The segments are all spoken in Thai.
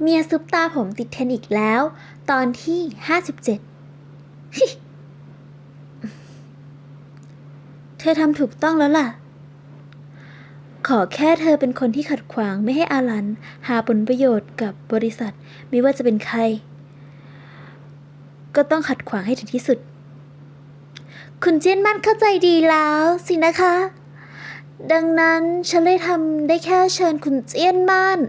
เมียซุปตาผมติดเทนอีกแล้ว ตอนที่ 57 เธอทำถูกต้องแล้วล่ะ ขอแค่เธอเป็นคนที่ขัดขวางไม่ให้อาลัน หาผลประโยชน์กับบริษัท ไม่ว่าจะเป็นใคร ก็ต้องขัดขวางให้ถึงที่สุด คุณเจนมันเข้าใจดีแล้วสินะคะ ดังนั้นฉันเลยทำได้แค่เชิญคุณเจียนม่าน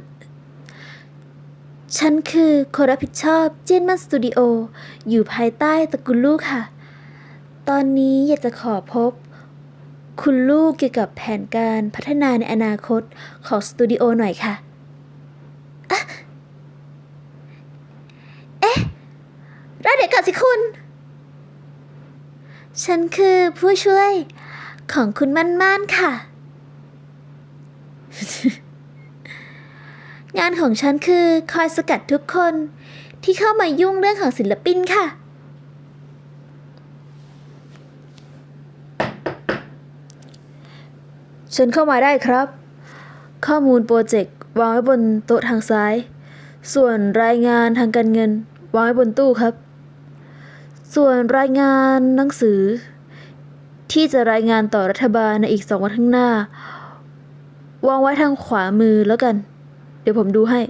ฉันคือคนรับผิดชอบเจนม่านสตูดิโออยู่ภายใต้ตระกูลลูกค่ะ ตอนนี้อยากจะขอพบ คุณลูกเกี่ยวกับแผนการพัฒนาในอนาคตของสตูดิโอหน่อยค่ะ เอ๊ะรอเดี๋ยวก่อนสิคุณ ฉันคือผู้ช่วยของคุณมั่นม่านค่ะ งานของฉันคือคอยสกัดทุกคนที่เข้ามายุ่งเรื่องของศิลปินค่ะเชิญเข้ามาได้ครับ ข้อมูลโปรเจกต์วางไว้บนโต๊ะทางซ้าย ส่วนรายงานทางการเงิน วางไว้บนตู้ครับ ส่วนรายงานหนังสือ ที่จะรายงานต่อรัฐบาลในอีกสองวันข้างหน้า วางไว้ทางขวามือแล้วกัน เดี๋ยวผมดูให้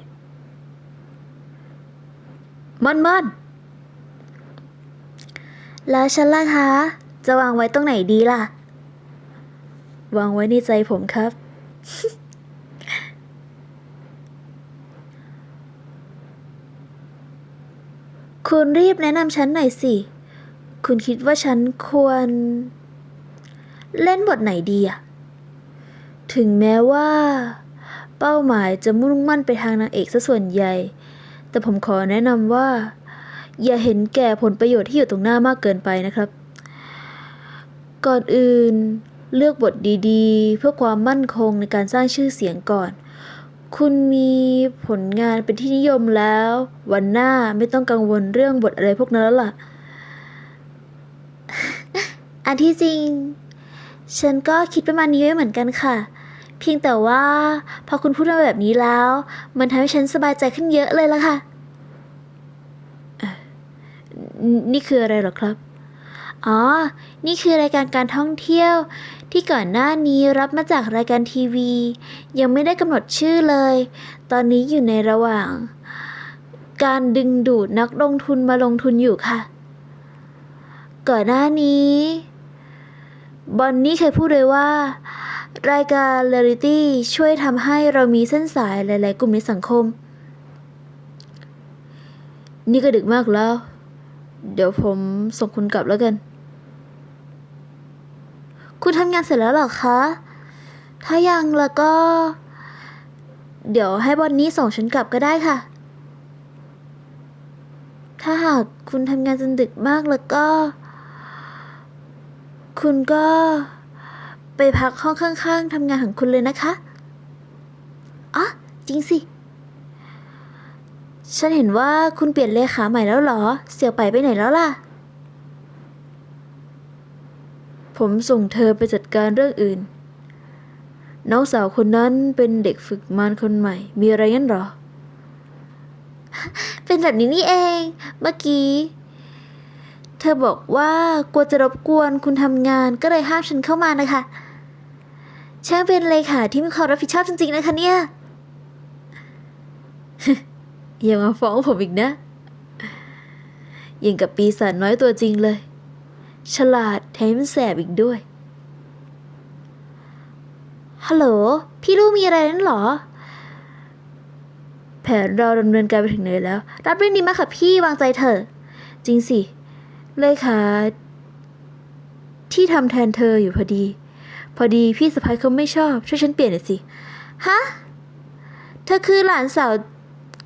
มันมันแล้วฉันล่ะคะ จะวางไว้ตรงไหนดีล่ะ วางไว้ในใจผมครับ คุณรีบแนะนำฉันหน่อยสิ คุณคิดว่าฉันควร เล่นบทไหนดีอะถึงแม้ว่า เป้าหมายจะมุ่งมั่นไปทางนางเอกซะส่วนใหญ่ แต่ผมขอแนะนำว่า อย่าเห็นแก่ผลประโยชน์ที่อยู่ตรงหน้ามากเกินไปนะครับ ก่อนอื่นเลือกบทดีๆ เพื่อความมั่นคงในการสร้างชื่อเสียงก่อน คุณมีผลงานเป็นที่นิยมแล้ว วันหน้าไม่ต้องกังวลเรื่องบทอะไรพวกนั้นแล้วล่ะ อันที่จริง ฉันก็คิดประมาณนี้ไว้เหมือนกันค่ะ เพียงแต่ว่า พอคุณพูดมาแบบนี้แล้ว มันทำให้ฉันสบายใจขึ้นเยอะเลยละค่ะ นี่คืออะไรหรอครับ อ๋อ นี่คือรายการการท่องเที่ยว ที่ก่อนหน้านี้รับมาจากรายการทีวี ยังไม่ได้กำหนดชื่อเลย ตอนนี้อยู่ในระหว่าง การดึงดูดนักลงทุนมาลงทุนอยู่ค่ะ ก่อนหน้านี้ บอนนี่เคยพูดเลยว่า รายการเรียลิตี้ช่วยทำให้เรามีเส้นสายหลาย ๆ กลุ่มในสังคม นี่ก็ดึกมากแล้ว เดี๋ยวผมส่งคุณกลับแล้วกัน คุณทำงานเสร็จแล้วหรอคะ ถ้ายังแล้วก็ เดี๋ยวให้บอนนี่ส่งฉันกลับก็ได้ค่ะ ถ้าหากคุณทำงานจนดึกมากแล้วก็ คุณก็ ไปพักห้องข้างๆทำงานของคุณเลยนะคะ อ๋อ จริงสิ ฉันเห็นว่าคุณเปลี่ยนเลขาใหม่แล้วเหรอ เสี่ยวไปไปไหนแล้วล่ะ ผมส่งเธอไปจัดการเรื่องอื่น น้องสาวคนนั้นเป็นเด็กฝึกงานคนใหม่ มีอะไรงั้นหรอ เป็นแบบนี้นี่เอง เมื่อกี้เธอบอกว่ากลัวจะรบกวนคุณทำงานก็เลยห้ามฉันเข้ามานะคะ ช่างเป็นเลขาที่มีความรับผิดชอบจริง ๆ นะคะเนี่ย อย่ามาฟ้องผมอีกนะ ยังกับปีศาจน้อยตัวจริงเลย ฉลาดแถมแสบอีกด้วย ฮัลโหล พี่ลูกมีอะไรนั่นหรอ แผนเราดำเนินการไปถึงไหนแล้ว รับเรื่องนี้มาค่ะพี่วางใจเถอะ จริงสิ เลขาที่ทำแทนเธออยู่พอดี พอดีพี่สะพ้ายเขาไม่ชอบ ช่วยฉันเปลี่ยนหน่อยสิ ฮะ เธอคือหลานสาว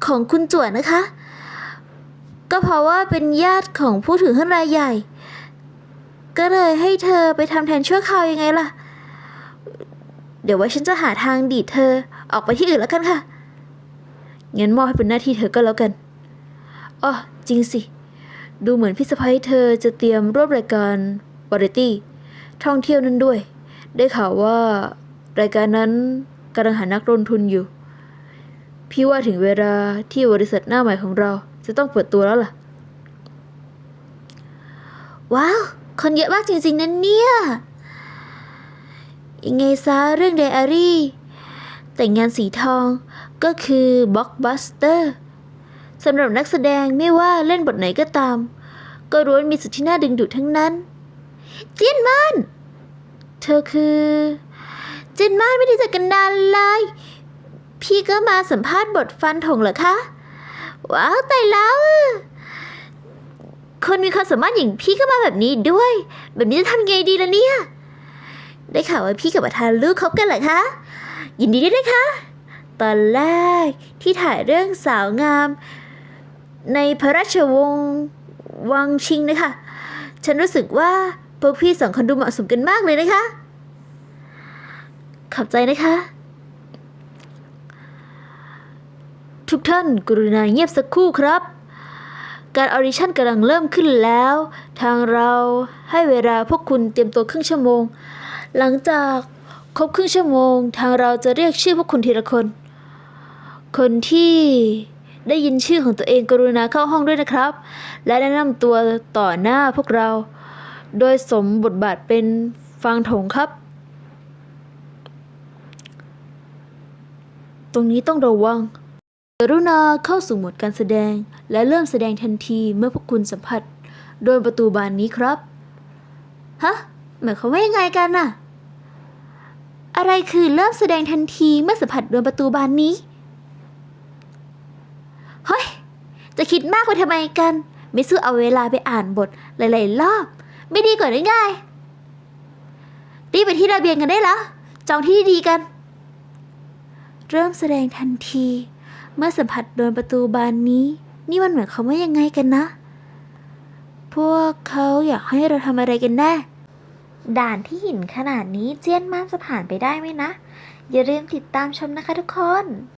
ของคุณจวดนะคะ ก็เพราะว่าเป็นญาติของผู้ถือหุ้นรายใหญ่ ก็เลยให้เธอไปทำแทนชั่วคราวยังไงล่ะ เดี๋ยวไว่าฉันจะหาทางดีดเธอออกไปที่อื่นแล้วกันค่ะ งั้นมอบให้เป็นหน้าที่เธอก็แล้วกัน อ๋อ จริงสิ ดูเหมือนพี่สะพ้ายเธอจะเตรียมรวบรายการวาไรตี้ท่องเที่ยวนั้นด้วย ได้ข่าวว่ารายการนั้นกำลังหานักลงทุนอยู่ พี่ว่าถึงเวลาที่บริษัทหน้าใหม่ของเราจะต้องเปิดตัวแล้วล่ะ ว้าว คนเยอะมากจริงๆนั่นเนี่ย ยังไงซะเรื่องไดอารี่ แต่งงานสีทองก็คือบล็อกบัสเตอร์สำหรับนักแสดงไม่ว่าเล่นบทไหนก็ตาม ก็ล้วนมีสุดที่น่าดึงดูดทั้งนั้น เจียนมาน เธอคือ เจนมานไม่ได้เจอกันนานเลย พี่ก็มาสัมภาษณ์บทฟันถงเหรอคะ ว้าวแต่แล้ว คนมีความสามารถอย่างพี่ก็มาแบบนี้ด้วย แบบนี้จะทำไงดีล่ะเนี่ย ได้ข่าวว่าพี่กับประธานลูกคบกันเหรอคะ ยินดีด้วยนะคะ ตอนแรกที่ถ่ายเรื่องสาวงาม ในพระราชวงศ์วังชิงนะคะ ฉันรู้สึกว่า พวกพี่สองคนดูเหมาะสมกันมากเลยนะคะ ขอบใจนะคะ ทุกท่านกรุณาเงียบสักครู่ครับ การออดิชั่นกำลังเริ่มขึ้นแล้ว ทางเราให้เวลาพวกคุณเตรียมตัวครึ่งชั่วโมง หลังจากครบครึ่งชั่วโมง ทางเราจะเรียกชื่อพวกคุณทีละคน คนที่ได้ยินชื่อของตัวเองกรุณาเข้าห้องด้วยนะครับ และแนะนำตัวต่อหน้าพวกเรา โดยสมบทบาทเป็นฟางถงครับ ตรงนี้ต้องระวังกรุณาเข้าสู่โหมดการแสดง และเริ่มแสดงทันทีเมื่อพวกคุณสัมผัส โดนประตูบานนี้ครับ ฮะ หมายความว่ายังไงกันน่ะ อะไรคือเริ่มแสดงทันทีเมื่อสัมผัสโดนประตูบานนี้ เฮ้ย จะคิดมากไปทำไมกัน ไม่สู้อเอาเวลาไปอ่านบทหลาย ๆ รอบ ไม่ดีกว่าได้ไงรีบไปที่ระเบียงกันได้แล้ว จองที่ดีกัน เริ่มแสดงทันที เมื่อสัมผัสโดนประตูบานนี้ นี่มันเหมายความว่ายังไงกันนะ พวกเขาอยากให้เราทำอะไรกันแน่ ด่านที่หินขนาดนี้เจียนม่านจะผ่านไปได้ไหมนะ อย่าลืมติดตามชมนะคะทุกคน